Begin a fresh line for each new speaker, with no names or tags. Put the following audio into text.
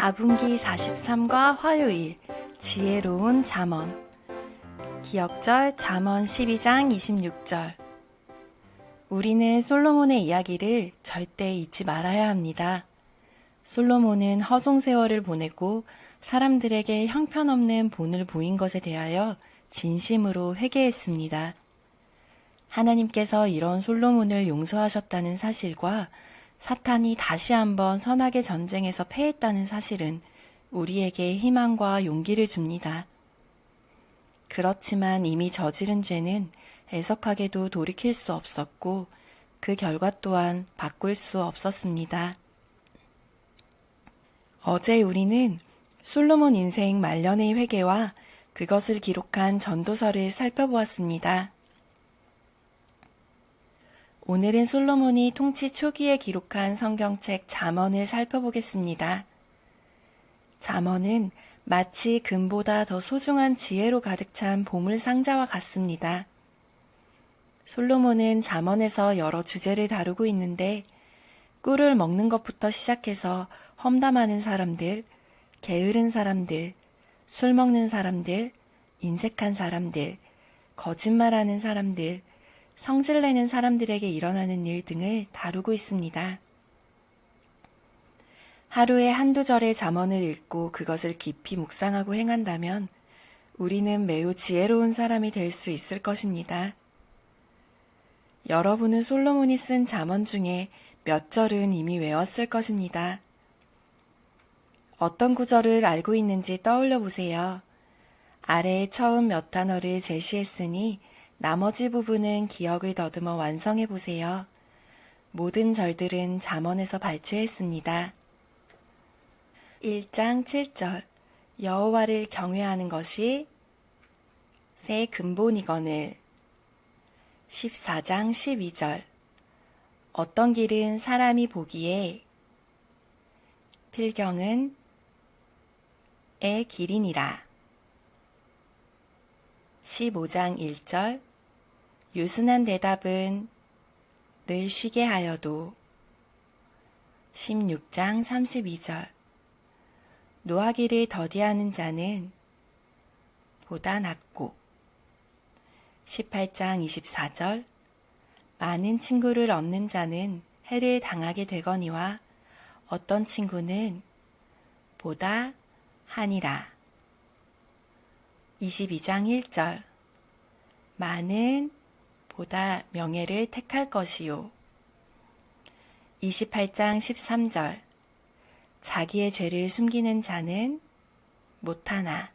4분기 43과 화요일 지혜로운 잠언 기억절 잠언 12장 26절 우리는 솔로몬의 이야기를 절대 잊지 말아야 합니다. 솔로몬은 허송 세월을 보내고 사람들에게 형편없는 본을 보인 것에 대하여 진심으로 회개했습니다. 하나님께서 이런 솔로몬을 용서하셨다는 사실과 사탄이 다시 한번 선악의 전쟁에서 패했다는 사실은 우리에게 희망과 용기를 줍니다. 그렇지만 이미 저지른 죄는 애석하게도 돌이킬 수 없었고 그 결과 또한 바꿀 수 없었습니다. 어제 우리는 솔로몬 인생 말년의 회개와 그것을 기록한 전도서를 살펴보았습니다. 오늘은 솔로몬이 통치 초기에 기록한 성경책 잠언을 살펴보겠습니다. 잠언은 마치 금보다 더 소중한 지혜로 가득 찬 보물 상자와 같습니다. 솔로몬은 잠언에서 여러 주제를 다루고 있는데 꿀을 먹는 것부터 시작해서 험담하는 사람들, 게으른 사람들, 술 먹는 사람들, 인색한 사람들, 거짓말하는 사람들, 성질내는 사람들에게 일어나는 일 등을 다루고 있습니다. 하루에 한두 절의 잠언을 읽고 그것을 깊이 묵상하고 행한다면 우리는 매우 지혜로운 사람이 될 수 있을 것입니다. 여러분은 솔로몬이 쓴 잠언 중에 몇 절은 이미 외웠을 것입니다. 어떤 구절을 알고 있는지 떠올려 보세요. 아래에 처음 몇 단어를 제시했으니 나머지 부분은 기억을 더듬어 완성해 보세요. 모든 절들은 잠언에서 발췌했습니다. 1장 7절. 여호와를 경외하는 것이 새 근본이거늘. 14장 12절. 어떤 길은 사람이 보기에 필경은 의 길이니라. 15장 1절 유순한 대답은 늘 쉬게 하여도 16장 32절. 노하기를 더디하는 자는 보다 낫고. 18장 24절. 많은 친구를 얻는 자는 해를 당하게 되거니와 어떤 친구는 보다 하니라. 22장 1절. 많은 보다 명예를 택할 것이요. 28장 13절. 자기의 죄를 숨기는 자는 못하나